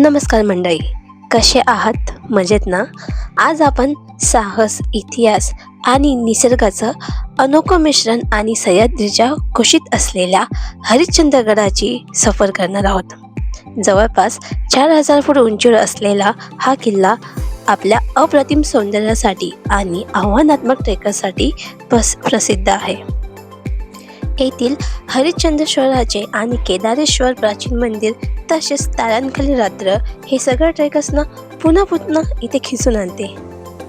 नमस्कार मंडळी. कसे आहात? मजेत ना? आज आपण साहस इतिहास आणि निसर्गाचं अनोखं मिश्रण आणि सह्याद्रीच्या कुशीत असलेल्या हरिश्चंद्रगडाची सफर करणार आहोत. जवळपास चार हजार फूट उंचीवर असलेला हा किल्ला आपल्या अप्रतिम सौंदर्यासाठी आणि आव्हानात्मक ट्रेकरसाठी प्रस प्रसिद्ध आहे. येथील हरिश्चंद्रेश्वराचे आणि केदारेश्वर प्राचीन मंदिर तसेच तारांखाली रात्र हे सगळं ट्रेकर्सना पुन्हा पुन्हा इथे खिचून आणते.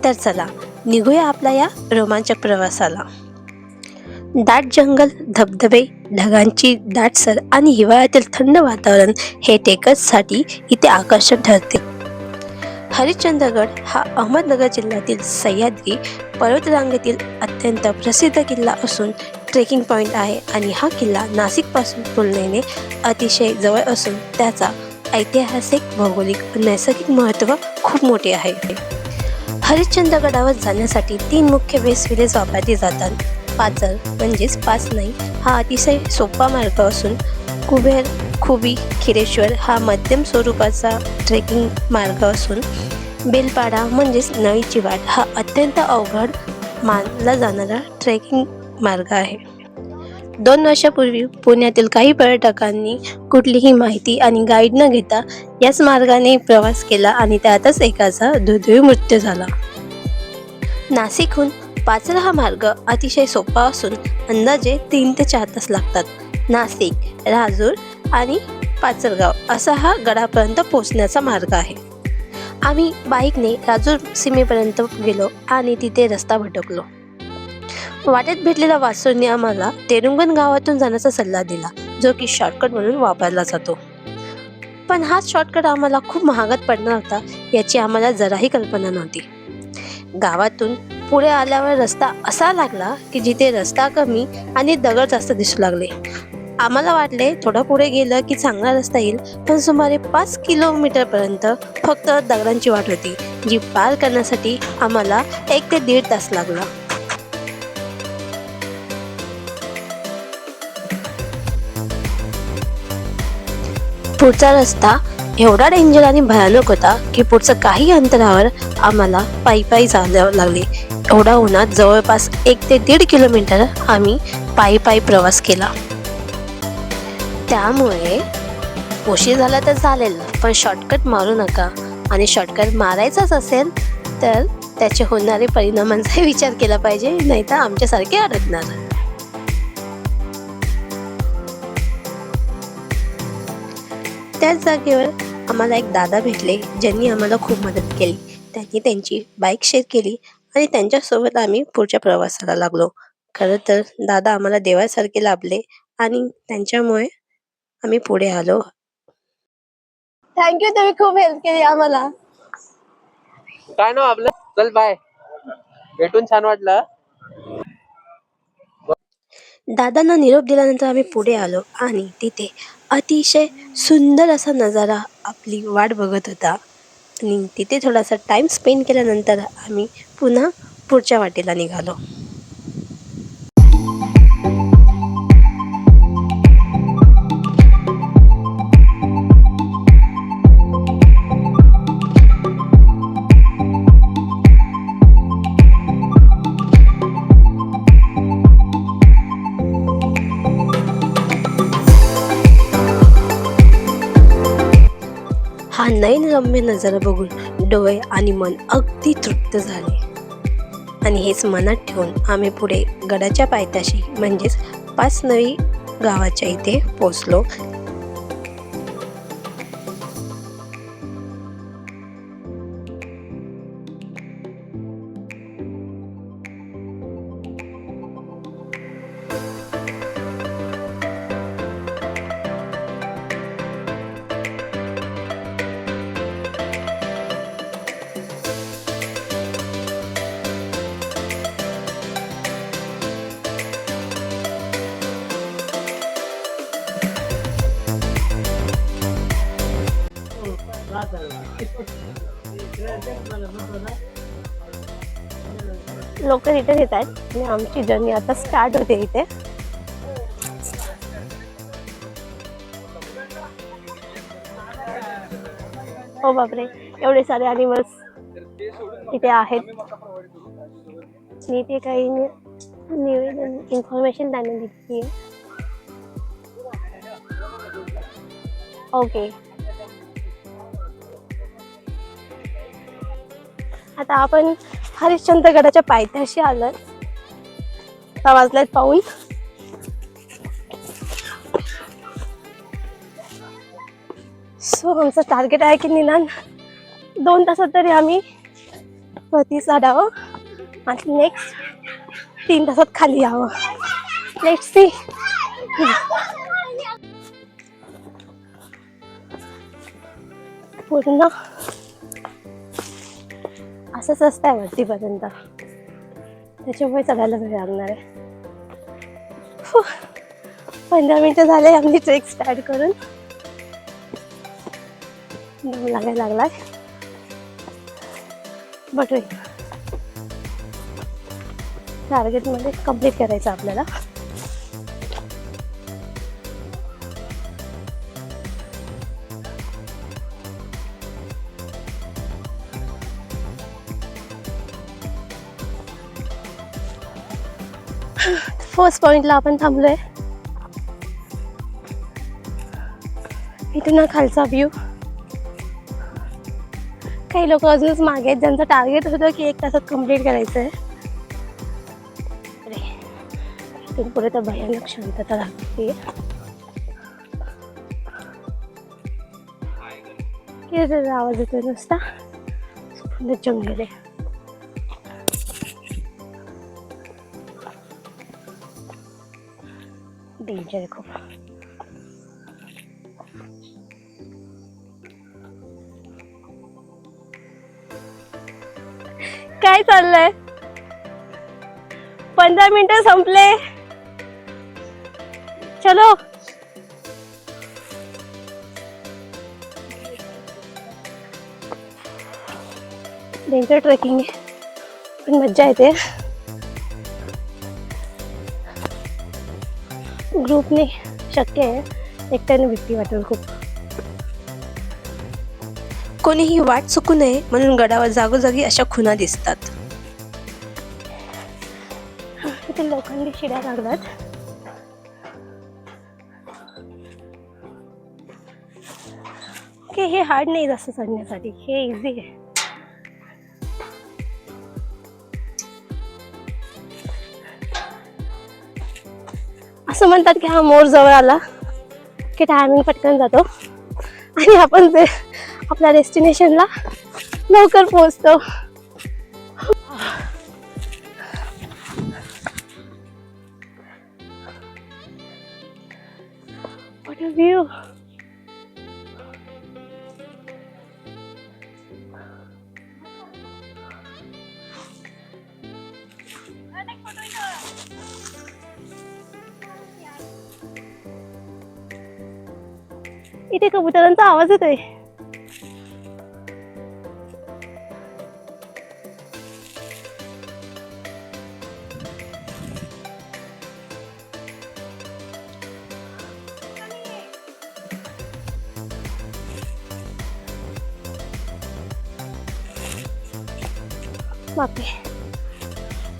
तर चला निघूया आपल्या या रोमांचक प्रवासाला. दाट जंगल धबधबे ढगांची दाटसर आणि हिवाळ्यातील थंड वातावरण हे ट्रेकर्ससाठी इथे आकर्षक ठरते. हरिश्चंद्रगड हा अहमदनगर जिल्ह्यातील सह्याद्री पर्वतरांगेतील अत्यंत प्रसिद्ध किल्ला असून ट्रेकिंग पॉईंट आहे आणि हा किल्ला नाशिकपासून तुलनेने अतिशय जवळ असून त्याचा ऐतिहासिक भौगोलिक नैसर्गिक महत्त्व खूप मोठे आहे. हरिश्चंद्रगडावर जाण्यासाठी तीन मुख्य वेस विलेज वापरली जातात. पाचर म्हणजेच पाच नाही हा अतिशय सोपा मार्ग असून कुबेर खुबी खिरेश्वर हा मध्यम स्वरूपाचा ट्रेकिंग मार्ग असून बेलपाडा म्हणजेच नळीची वाट हा अत्यंत अवघड मानला जाणारा ट्रेकिंग मार्ग आहे. दोन वर्षापूर्वी पुण्यातील काही पर्यटकांनी कुठलीही माहिती आणि गाईड न घेता याच मार्गाने प्रवास केला आणि त्यातच एकाचा दुर्दैवी मृत्यू झाला. नाशिकहून पाचरा हा मार्ग अतिशय सोपा असून अंदाजे तीन ते चार तास लागतात. नाशिक राजूर आणि पाचरगाव असा हा गडापर्यंत पोहोचण्याचा मार्ग आहे. आम्ही बाईकने राजूर सीमेपर्यंत गेलो आणि तिथे रस्ता भटकलो. वाटेत भेटलेल्या वासूंनी आम्हाला तेरुंगण गावातून जाण्याचा सल्ला दिला जो की शॉर्टकट म्हणून वापरला जातो. पण हा शॉर्टकट आम्हाला खूप महागात पडणार होता याची आम्हाला जराही कल्पना नव्हती. गावातून पुढे आल्यावर रस्ता असा लागला की जिथे रस्ता कमी आणि दगड जास्त दिसू लागले. आम्हाला वाटले थोडं पुढे गेलं की चांगला रस्ता येईल पण सुमारे पाच किलोमीटरपर्यंत फक्त दगडांची वाट होती जी पार करण्यासाठी आम्हाला एक ते दीड तास लागला. पुढचा रस्ता एवढा डेंजर आणि भयानक होता की पुढचं काही अंतरावर आम्हाला पायी पायी चालावं लागले. एवढा उन्हात जवळपास एक ते दीड किलोमीटर आम्ही पायी पायी प्रवास केला. त्यामुळे उशीर झाला तर चालेल पण शॉर्टकट मारू नका. आणि शॉर्टकट मारायचाच असेल तर त्याचे होणारे परिणामांचाही विचार केला पाहिजे नाहीतर आमच्यासारखे अडकणार. त्याच जागेवर आम्हाला एक दादा भेटले ज्यांनी आम्हाला खूप मदत केली. त्यांनी त्यांची बाईक शेअर केली आणि त्यांच्यासोबत आम्ही पुढच्या प्रवासाला लागलो. खरं तर दादा आम्हाला देवासारखे लाभले आणि त्यांच्यामुळे आम्ही पुढे आलो. थँक्यू तुम्ही खूप हेल्प केली आम्हाला. काय नाव आपलं? चल बाय भेटून छान वाटलं. दादांना निरोप दिल्यानंतर आम्ही पुढे आलो आणि तिथे अतिशय सुंदर असा नजारा आपली वाट बघत होता. आणि तिथे थोडासा टाईम स्पेंड केल्यानंतर आम्ही पुन्हा पुढच्या वाटेला निघालो. रम्य नजारा बघून डोळे आणि मन अगदी तृप्त झाले. आणि हेच मनात ठेवून आम्ही पुढे गडाच्या पायथ्याशी म्हणजेच पाच नवी गावाच्या इथे पोचलो लोक रिटर्न येत आहेत. आणि आमची जर्नी आता स्टार्ट होते इथे. हो बापरे एवढे सारे अॅनिमल्स इथे आहेत. मी इथे काही निवेदन इन्फॉर्मेशन त्यांनी दिली आहे ओके आता आपण हरिश्चंद्र गडाच्या पायथ्याशी आलोय. वाजलाय वाजलेत पाहून सो आमचं टार्गेट आहे की निदान दोन तासात तरी आम्ही वरती चढावं आणि नेक्स्ट तीन तासात खाली यावं. नेक्स्ट सी पूर्ण असंच रस्ता आहे वरतीपर्यंत. त्याच्यामुळे चढायला वेळ लागणार आहे. पंधरा मिनिटं झाले आम्ही ट्रेक स्टार्ट करून. दम लागायला लागलाय. बट टार्गेटमध्ये कंप्लीट करायचं आपल्याला. फर्स्ट पॉईंटला आपण थांबलोय. इथून हा खालचा व्ह्यू काही लोक अजूनच मागे आहेत ज्यांचं टार्गेट होतं की एक तासात कंप्लीट करायचं आहे अरे, इथून पुढे तर भयानक शांतता लागते. आवाज येतोय नुसता. जंगल आहे. डेंजर खूप काय चाललंय? पंधरा मिनिटं संपले. चलो. डेंजर ट्रेकिंग आहे पण मज्जा येते. ग्रुपने शक्य आहे एकट्याने भीती वाटेल खूप. कोणीही वाट चुकू नये म्हणून गडावर जागोजागी अशा खुणा दिसतात. इथे लोखंडी शिड्या लागतात की हे हार्ड नाही जास्त चढण्यासाठी हे इझी आहे. असं म्हणतात की हा मोर जवळ आला की टायमिंग पटकन जातो. आणि आपण ते आपल्या डेस्टिनेशनला लवकर पोहोचतो. इथे कबुतरांचा आवाज येतोय. बापरे.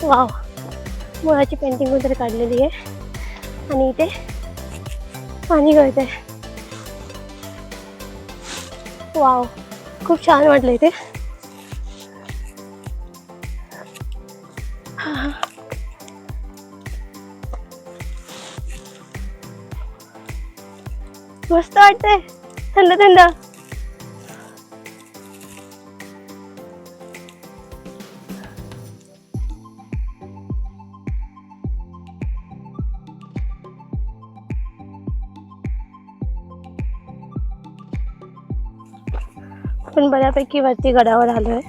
वाव. मुळाची पेंटिंग वगैरे काढलेली आहे. आणि इथे पाणी गळतंय. वाव. खूप छान वाटलं इथे मस्त वाटतंय. थंड थंड. पण बऱ्यापैकी वरती गडावर आलोय.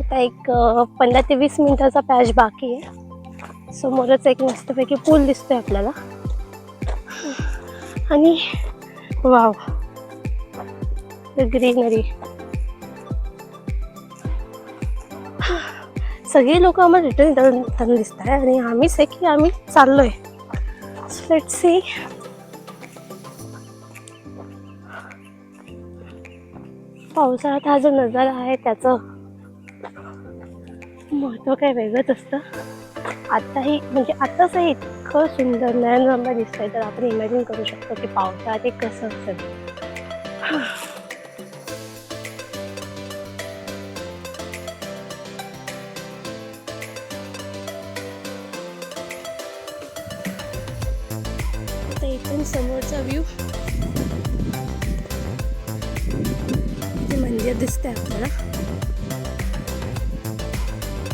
आता एक पंधरा ते वीस मिनिटाचा पॅच बाकी आहे. समोरच एक मस्तपैकी पूल दिसतोय आपल्याला. आणि वाव. ग्रीनरी सगळी लोक आम्हाला रिटर्न दिसत आहे आणि आम्हीच आहे की आम्ही चाललोय. लेट सी पावसाळ्यात हा जो नजारा आहे त्याचं महत्त्व काय वेगळंच असतं? आत्ताही म्हणजे आत्ताचही इतकं सुंदर नयनरम्य दिसतंय तर आपण इमॅजिन करू शकतो की पावसाळ्यात एक कसं असेल. समोरचा व्ह्यू इथे मंदिर दिसतंय आपल्याला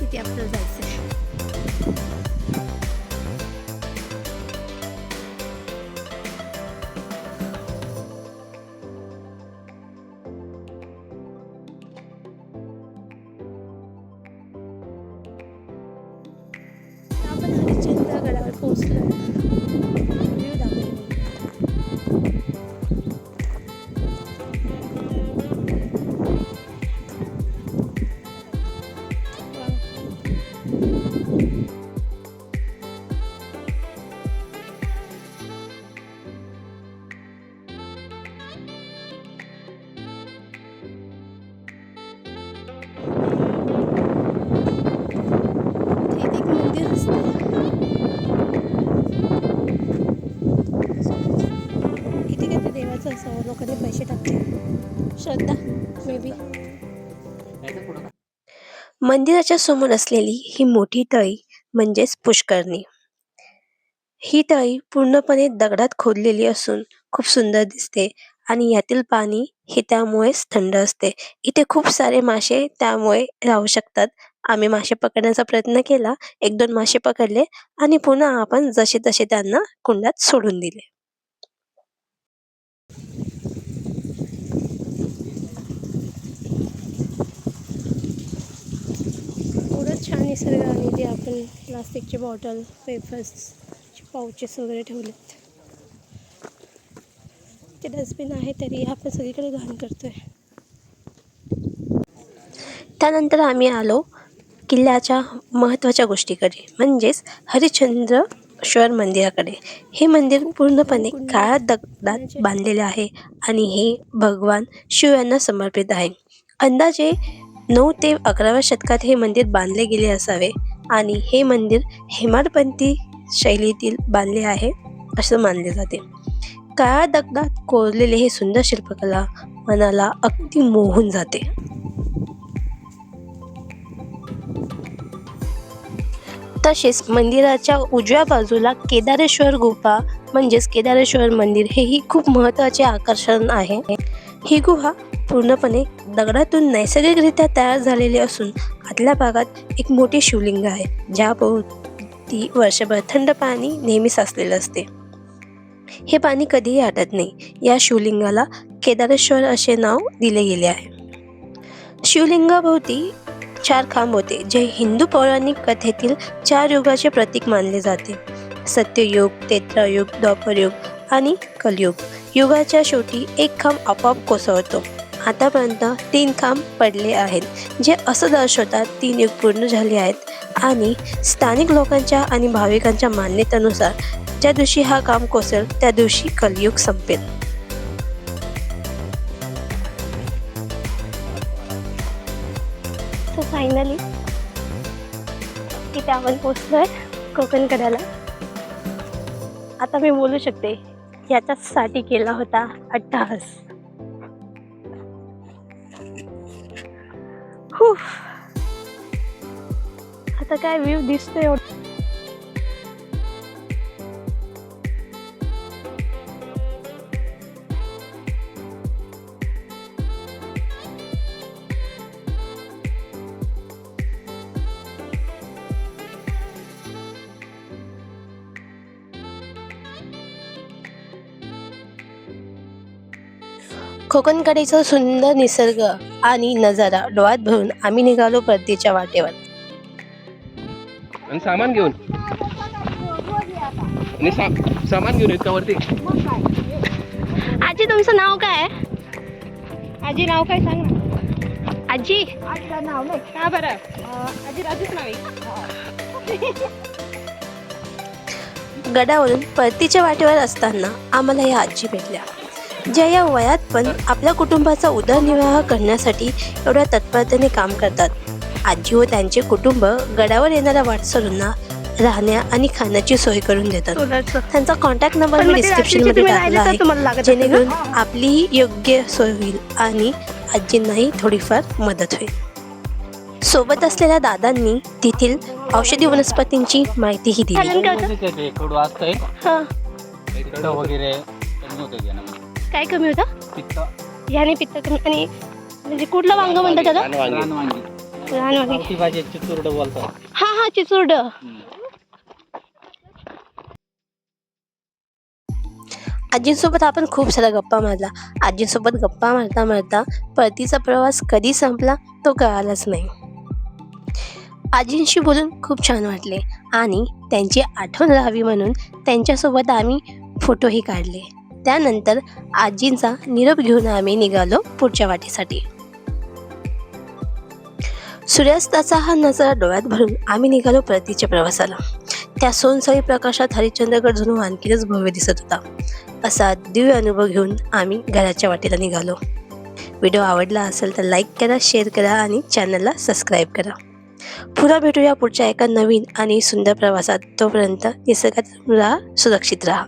तिथे आपल्याला जायचंय श्रद्धा मे बी मंदिराच्या समोर असलेली ही मोठी तळी म्हणजेच पुष्करणी. ही तळी पूर्णपणे दगडात खोदलेली असून खूप सुंदर दिसते आणि यातील पाणी हे त्यामुळेच थंड असते. इथे खूप सारे मासे त्यामुळे राहू शकतात. आम्ही मासे पकडण्याचा प्रयत्न केला एक दोन मासे पकडले आणि पुन्हा आपण जसे तसे त्यांना कुंडात सोडून दिले. एवढं छान निसर्ग आणि ते आपण प्लास्टिकची बॉटल पेपर्स पाउचेस वगैरे ठेवलेत. ते डस्टबिन आहे तरी आपण सगळीकडे घाण करतोय. त्यानंतर आम्ही आलो किल्ल्याच्या महत्त्वाच्या गोष्टीकडे म्हणजेच हरिश्चंद्रेश्वर मंदिराकडे. हे मंदिर पूर्णपणे काळ्या दगडात बांधलेले आहे आणि हे भगवान शिव यांना समर्पित आहे. अंदाजे नऊ ते अकराव्या शतकात हे मंदिर बांधले गेले असावे आणि हे मंदिर हेमाडपंथी शैलीतील बांधले आहे असं मानले जाते. काळ्या दगडात कोरलेले हे सुंदर शिल्पकला मनाला अगदी मोहून जाते. तसेच मंदिराच्या उजव्या बाजूला केदारेश्वर गुफा म्हणजेच केदारेश्वर मंदिर हेही खूप महत्त्वाचे आकर्षण आहे. ही गुहा पूर्णपणे दगडातून नैसर्गिकरित्या तयार झालेली असून आतल्या भागात एक मोठी शिवलिंग आहे ज्याभोवती वर्षभर थंड पाणी नेहमी साचलेलं असते. हे पाणी कधीही आटत नाही. या शिवलिंगाला केदारेश्वर असे नाव दिले गेले आहे. शिवलिंगाभोवती चार खांब होते जे हिंदू पौराणिक कथेतील चार युगाचे प्रतीक मानले जाते. सत्ययुग तेत्रयुग द्वापरयुग आणि कलयुग. युगाच्या शेवटी एक खांब आपोआप कोसळतो. आतापर्यंत तीन काम पडले आहेत जे असं दर्शवतात तीन युग पूर्ण झाले आहेत. आणि स्थानिक लोकांच्या आणि भाविकांच्या मान्यतेनुसार ज्या दिवशी हा काम कोसेल त्या दिवशी कलयुग संपेल. तर फायनली की आपण पोचलोय कोकण कड्याला आता मी बोलू शकते याच्यासाठी केला होता अट्टाहास. आता काय व्ह्यू दिसतोय कोकणकडेचा सुंदर निसर्ग आणि नजारा डोळ्यात भरून आम्ही निघालो परतीच्या वाटेवर. आणि सामान घेऊन? आणि सा- सामान घेऊन येत का वरती. आजी तुमचं नाव काय आहे? आजी नाव काय सांग ना. आजी? हा बरं? आजी राजूच नाव आहे. गडावरून परतीच्या वाटेवर असताना आम्हाला या आजी भेटल्या. ज्या या वयात पण आपल्या कुटुंबाचा उदरनिर्वाह करण्यासाठी एवढ्या तत्परतेने काम करतात. आजी व त्यांचे कुटुंब गडावर येणाऱ्या वाटसरूंना राहण्या आणि खाण्याची सोय करून देतात. त्यांचा कॉन्टॅक्ट नंबर मी डिस्क्रिप्शनमध्ये टाकला आहे. जेणेकरून आपली योग्य सोय होईल आणि आजींनाही थोडीफार मदत होईल. सोबत असलेल्या दादांनी तेथील औषधी वनस्पतींची माहितीही दिली. हा. वगैरे काय कमी होतं? पित्त. याने पित्त कमी आणि म्हणजे कुठलं वांग म्हणतात रानवांगी. लहान वांगे गावठी चितुरड बोलतात. हा हा चिचुर्ड. आजींसोबत आपण खूप साऱ्या गप्पा मारला आजींसोबत गप्पा मारता मारता परतीचा प्रवास कधी संपला तो कळालाच नाही. आजींशी बोलून खूप छान वाटले आणि त्यांची आठवण राहावी म्हणून त्यांच्यासोबत आम्ही फोटोही काढले. त्यानंतर आजींचा निरोप घेऊन आम्ही निघालो पुढच्या वाटेसाठी. सूर्यास्ताचा हा नजारा डोळ्यात भरून आम्ही निघालो परतीच्या प्रवासाला. त्या सोनसळी प्रकाशात हरिश्चंद्रगड जणू आणखीनच भव्य दिसत होता. असा दिव्य अनुभव घेऊन आम्ही घराच्या वाटेला निघालो. व्हिडिओ आवडला असेल तर लाईक करा शेअर करा आणि चॅनलला सबस्क्राईब करा. पुन्हा भेटूया पुढच्या एका नवीन आणि सुंदर प्रवासात. तोपर्यंत निसर्गात राहा सुरक्षित राहा.